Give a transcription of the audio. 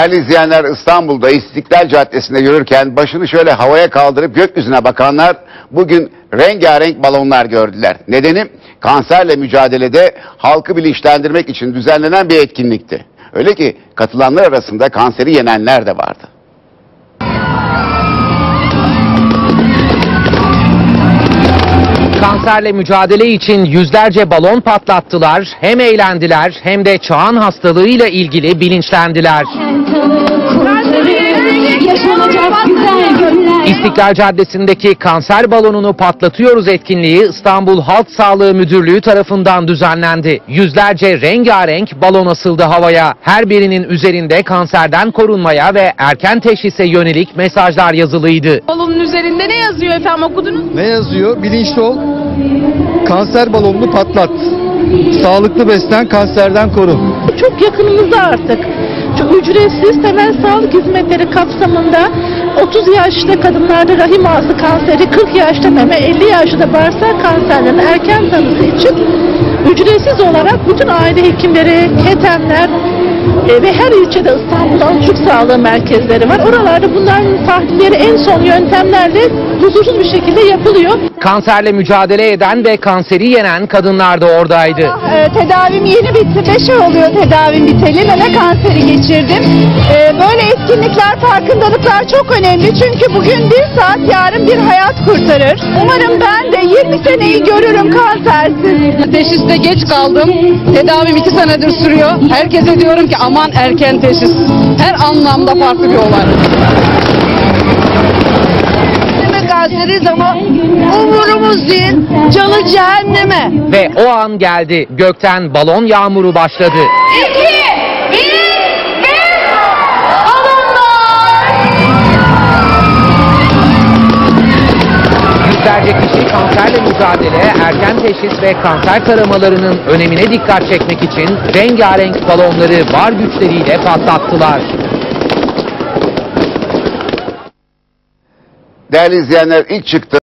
Değerli izleyenler İstanbul'da İstiklal Caddesi'nde yürürken başını şöyle havaya kaldırıp gökyüzüne bakanlar bugün rengarenk balonlar gördüler. Nedeni kanserle mücadelede halkı bilinçlendirmek için düzenlenen bir etkinlikti. Öyle ki katılanlar arasında kanseri yenenler de vardı. Kanserle mücadele için yüzlerce balon patlattılar, hem eğlendiler hem de çağın hastalığıyla ilgili bilinçlendiler. İstiklal Caddesi'ndeki kanser balonunu patlatıyoruz etkinliği İstanbul Halk Sağlığı Müdürlüğü tarafından düzenlendi. Yüzlerce rengarenk balon asıldı havaya. Her birinin üzerinde kanserden korunmaya ve erken teşhise yönelik mesajlar yazılıydı. Balonun üzerinde ne yazıyor efendim okudunuz? Ne yazıyor? Bilinçli ol. Kanser balonunu patlat. Sağlıklı beslen, kanserden koru. çok yakınımızda artık. Şu ücretsiz temel sağlık hizmetleri kapsamında 30 yaşlı kadınlarda rahim ağzı kanseri, 40 yaşta meme, 50 yaşta bağırsak kanserlerinin erken tanısı için ücretsiz olarak bütün aile hekimleri, ketenler e, ve her ilçede İstanbul'da çocuk sağlığı merkezleri var. Oralarda bunların tahlilleri en son yöntemlerle huzursuz bir şekilde yapılıyor. Kanserle mücadele eden ve kanseri yenen kadınlar da oradaydı. Ee, tedavim yeni bitti. 5 ay oluyor tedavim biteli. Meme kanseri geçirdim. Ee, böyle etkinlikler, farkındalıklar çok önemli. Çünkü bugün bir saat, yarın bir hayat kurtarır. Umarım ben de 20 seneyi görürüm kansersiz. Teşhiste geç kaldım. Tedavim iki senedir sürüyor. Herkese diyorum ki aman erken teşhis. Her anlamda farklı bir olay. Kanseri ama umurumuz değil. Canı cehenneme. Ve o an geldi. Gökten balon yağmuru başladı. Mücadele, erken teşhis ve kanser taramalarının önemine dikkat çekmek için rengarenk balonları var güçleriyle patlattılar. Değerli izleyenler ilk çıktı